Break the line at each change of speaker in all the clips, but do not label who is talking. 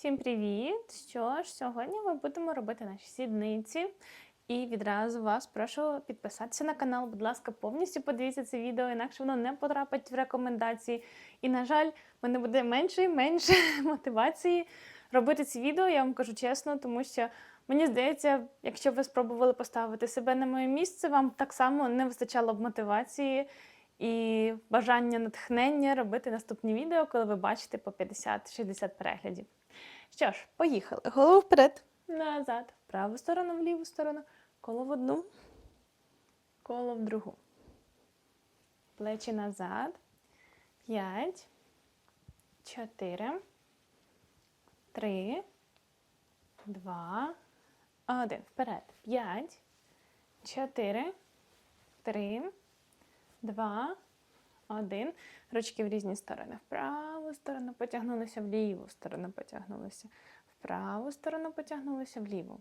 Всім привіт! Що ж, сьогодні ми будемо робити наші сідниці. І відразу вас прошу підписатися на канал. Будь ласка, повністю подивіться це відео, інакше воно не потрапить в рекомендації. І, на жаль, в мене буде менше і менше мотивації робити ці відео, я вам кажу чесно, тому що мені здається, якщо ви спробували поставити себе на моє місце, вам так само не вистачало б мотивації і бажання натхнення робити наступні відео, коли ви бачите по 50-60 переглядів. Що ж, поїхали. Голову вперед, назад, в праву сторону, в ліву сторону, коло в одну, коло в другу. Плечі назад. П'ять, чотири, три, два, один. Вперед. П'ять, чотири, три, два, один. Ручки в різні сторони. В праву сторону потягнулися, в ліву сторону потягнулися. В праву сторону потягнулися, в ліву.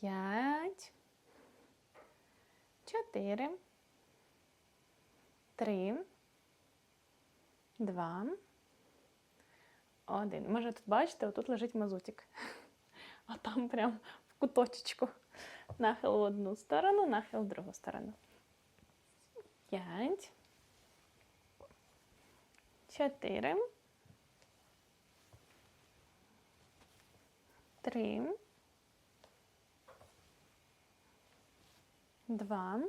П'ять. Чотири. Три. Два. Один. Може, тут бачите, отут лежить мазутик. А там прям в куточечку. Нахил в одну сторону, нахил в другу сторону. П'ять. Чотири. Три. Два.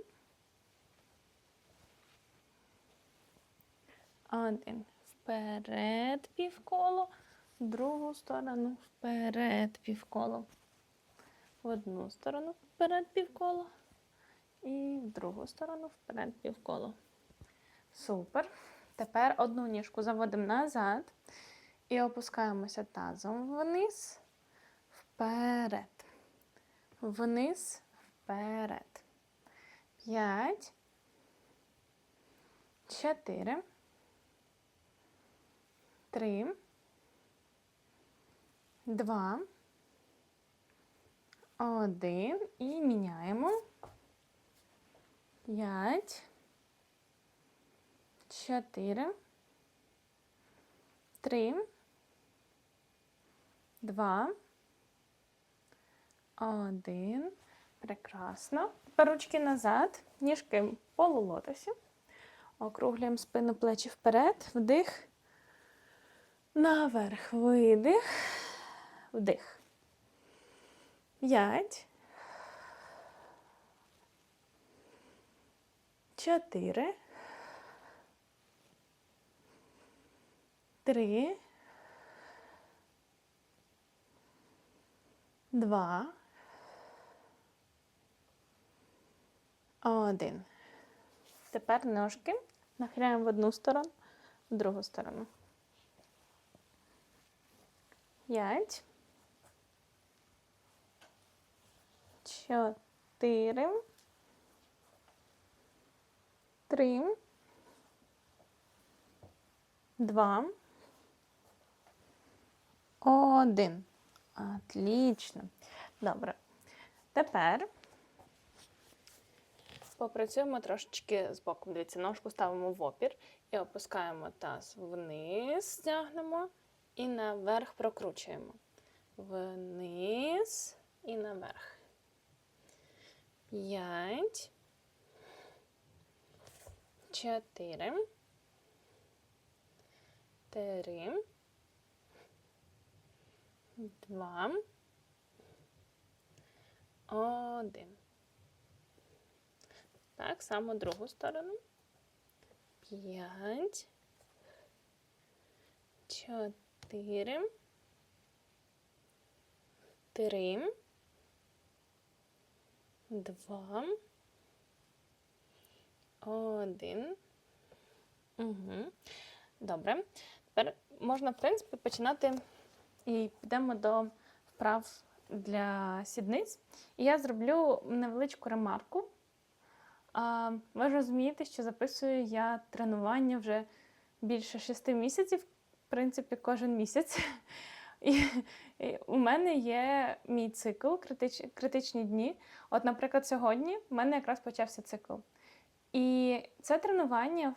Один. Вперед півколо. Другу сторону вперед півколо. В одну сторону вперед півколо. І в другу сторону вперед півколо. Супер. Тепер одну ніжку заводимо назад і опускаємося тазом вниз, вперед. Вниз, вперед. П'ять. Чотири. Три. Два. Один. І міняємо. П'ять. Чотири. Три. Два. Один. Прекрасно. Тепер ручки назад, ніжки полулотися. Округлюємо спину плечі вперед. Вдих. Наверх. Видих. Вдих. П'ять. Чотири. Три. Два. Один. Тепер ножки нахиляємо в одну сторону, в другу сторону. П'ять. Чотири. Три. Два. Один. Отлично. Добре. Тепер попрацюємо трошечки з боком. Дивіться, ножку ставимо в опір і опускаємо таз вниз, стягнемо і наверх прокручуємо. Вниз і наверх. П'ять. Чотири. Три. Два. Один. Так, само другу сторону. П'ять. Чотири. Три. Два. Один. Угу. Добре. Тепер можна, в принципі, починати і підемо до вправ для сідниць. І я зроблю невеличку ремарку. Ви ж розумієте, що записую я тренування вже більше шести місяців, в принципі, кожен місяць. І, і у мене є мій цикл, критич, критичні дні. От, наприклад, сьогодні в мене якраз почався цикл. І це тренування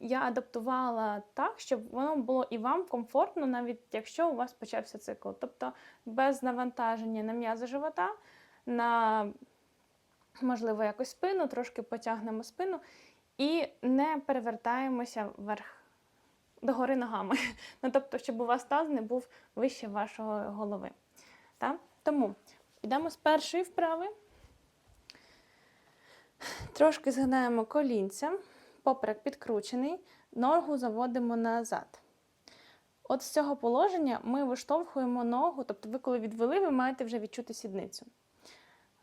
я адаптувала так, щоб воно було і вам комфортно, навіть якщо у вас почався цикл. Тобто без навантаження на м'язи живота, на, можливо, якось спину, трошки потягнемо спину і не перевертаємося вверх догори ногами. Ну, тобто, щоб у вас таз не був вище вашої голови. Так? Тому йдемо з першої вправи. Трошки згинаємо колінця, поперек підкручений, ногу заводимо назад. От з цього положення ми виштовхуємо ногу, тобто ви, коли відвели, ви маєте вже відчути сідницю.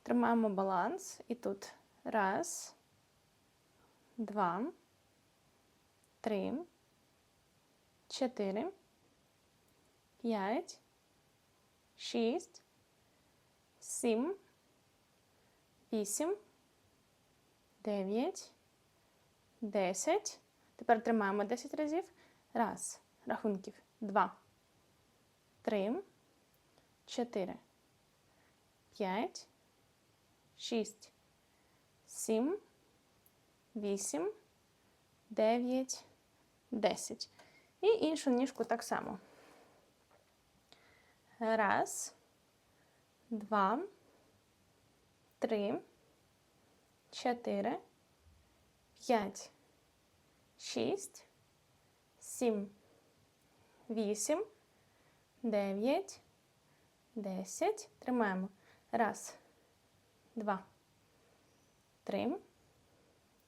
Тримаємо баланс і тут раз, два, три, чотири, п'ять, шість, сім, вісім. 9, 10. Тепер тримаємо 10 разів. Раз. Рахунків. Два. Три. Чотири. П'ять. Шість. Сім. Вісім. Дев'ять. Десять. І іншу ніжку так само. Раз. Два. Три чотири, п'ять, шість, сім, вісім, дев'ять, десять. Тримаємо. Раз, два, три,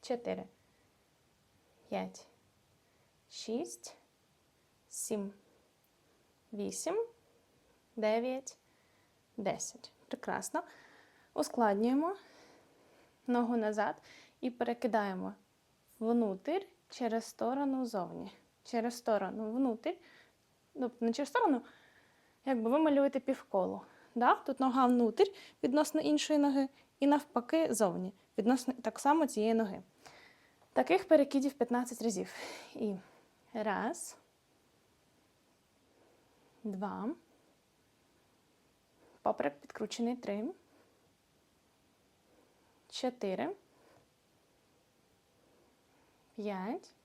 чотири, п'ять, шість, сім, вісім, дев'ять, десять. Прекрасно. Ускладнюємо ногу назад і перекидаємо внутрь через сторону зовні. Через сторону внутрь. Тобто не через сторону, якби ви малюєте півколо. Да? Тут нога внутрь відносно іншої ноги, і навпаки, зовні, відносно так само цієї ноги. Таких перекидів 15 разів. І раз, два. Поперек підкручений три чотири, п'ять,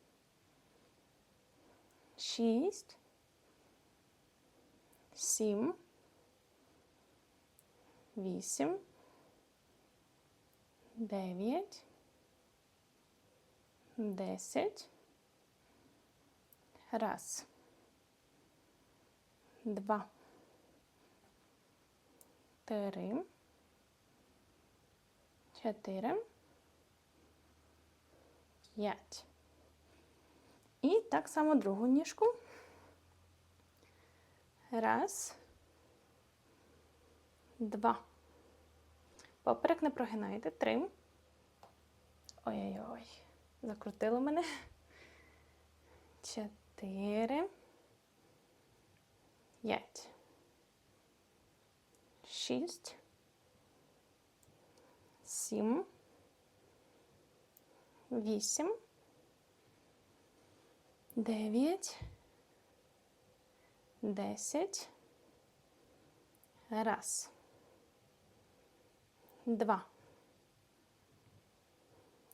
шість, сім, вісім, дев'ять, десять. Раз. Два. Три чотири, п'ять. І так само другу ніжку. Раз, два. Поперек не прогинайте. Три. Ой-ой-ой. Закрутило мене. Чотири. П'ять. Шість сім, вісім, дев'ять, десять. Раз. Два.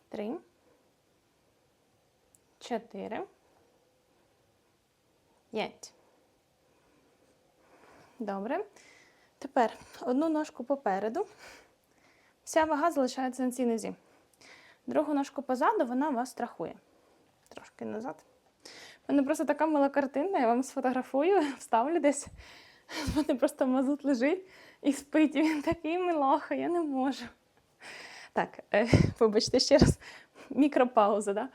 Три. Чотири. П'ять. Добре. Тепер одну ножку попереду. Вся вага залишається на цій нозі. Другу ножку позаду, вона вас страхує. Трошки назад. У мене просто така мила картина, я вам сфотографую, вставлю десь. У мене просто мазут лежить і спить. Він такий милоха, я не можу. Так, е, вибачте, ще раз мікропауза. Да?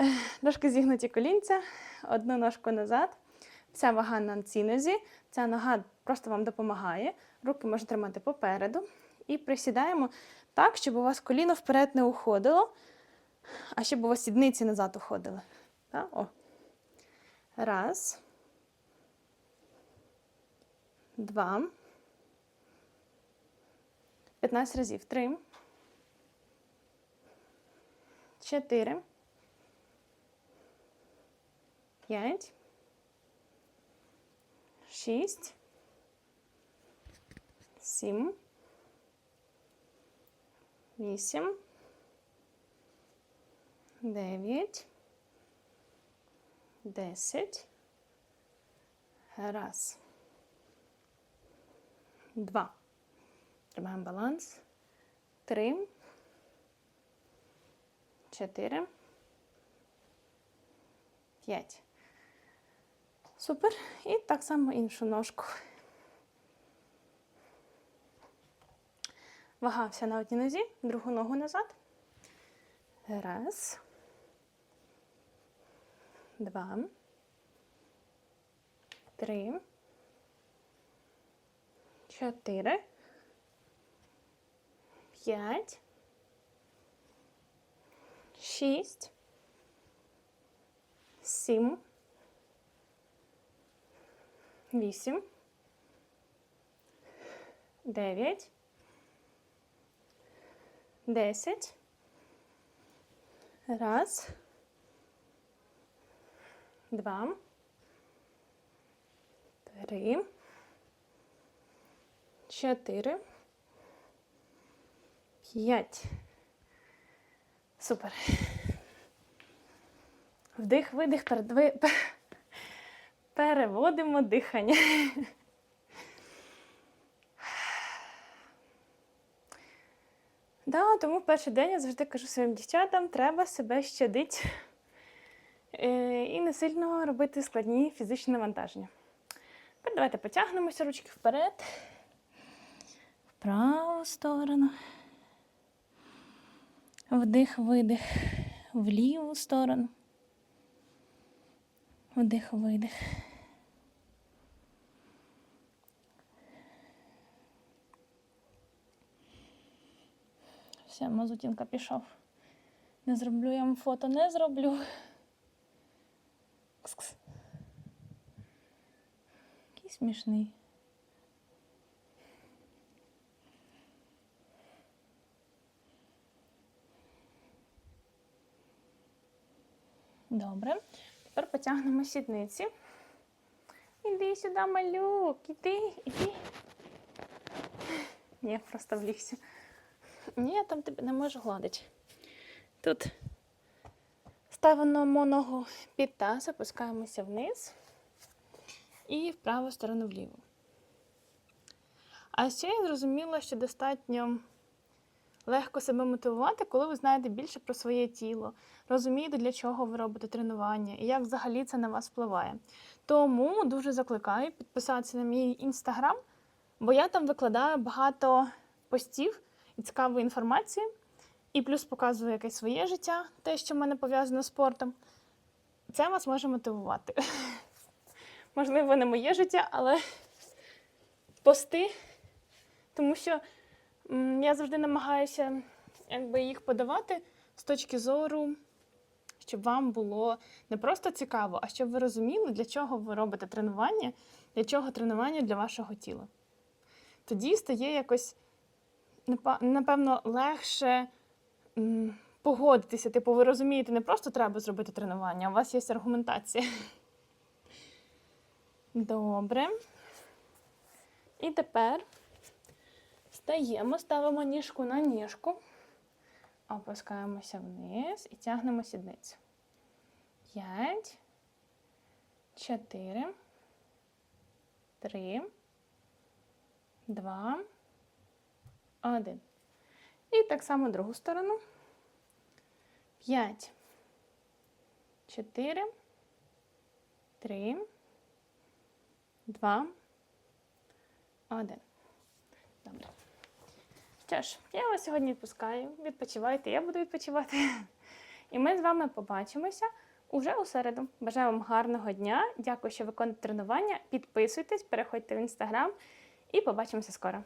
Е, трошки зігнуті колінця, одну ножку назад. Вся вага на цій нозі. Ця нога просто вам допомагає. Руки можна тримати попереду. І присідаємо так, щоб у вас коліно вперед не уходило, а щоб у вас сідниці назад уходили. Так? О. Раз. Два. 15 разів. Три. Чотири. П'ять. Шість. Сім вісім, дев'ять, Десять. Раз. Два. Тримаємо баланс. Три. Чотири. П'ять. Супер. І так само іншу ножку. Вага вся на одній нозі, другу ногу назад. Раз. Два. Три. Чотири. П'ять. Шість. Сім. Вісім. Дев'ять. Десять. Раз. Два. Три. Чотири. П'ять. Супер. Вдих, видих, передви... переводимо дихання. Да, тому перший день я завжди кажу своїм дівчатам, треба себе щадити е, і не сильно робити складні фізичні навантаження. Тепер давайте потягнемося ручки вперед, в праву сторону. Вдих, видих в ліву сторону. Вдих, видих. Все, мазутінка пішов. Не зроблю я вам фото, не зроблю. Кс-кс. Який смішний. Добре. Тепер потягнемо сідниці. Іди сюди, малюк, іди, іди. Ні, просто влігся. Ні, я там тебе не можу гладити. Тут ставимо ногу під таз, опускаємося вниз і в праву сторону вліву. А ще я зрозуміла, що достатньо легко себе мотивувати, коли ви знаєте більше про своє тіло, розумієте, для чого ви робите тренування і як взагалі це на вас впливає. Тому дуже закликаю підписатися на мій інстаграм, бо я там викладаю багато постів цікавої інформації, і плюс показую якесь своє життя, те, що в мене пов'язано з спортом. Це вас може мотивувати. Можливо, не моє життя, але пости, тому що я завжди намагаюся якби, їх подавати з точки зору, щоб вам було не просто цікаво, а щоб ви розуміли, для чого ви робите тренування, для чого тренування для вашого тіла. Тоді стає якось напевно, легше погодитися. Типу, ви розумієте, не просто треба зробити тренування, а у вас є аргументація. Добре. І тепер встаємо, ставимо ніжку на ніжку, опускаємося вниз і тягнемо сідницю. П'ять, чотири, три, два. Один. І так само другу сторону. П'ять. Чотири. Три. Два. Один. Добре. Що ж, я вас сьогодні відпускаю. Відпочивайте, я буду відпочивати. І ми з вами побачимося уже у середу. Бажаю вам гарного дня. Дякую, що виконуєте тренування. Підписуйтесь, переходьте в інстаграм і побачимося скоро.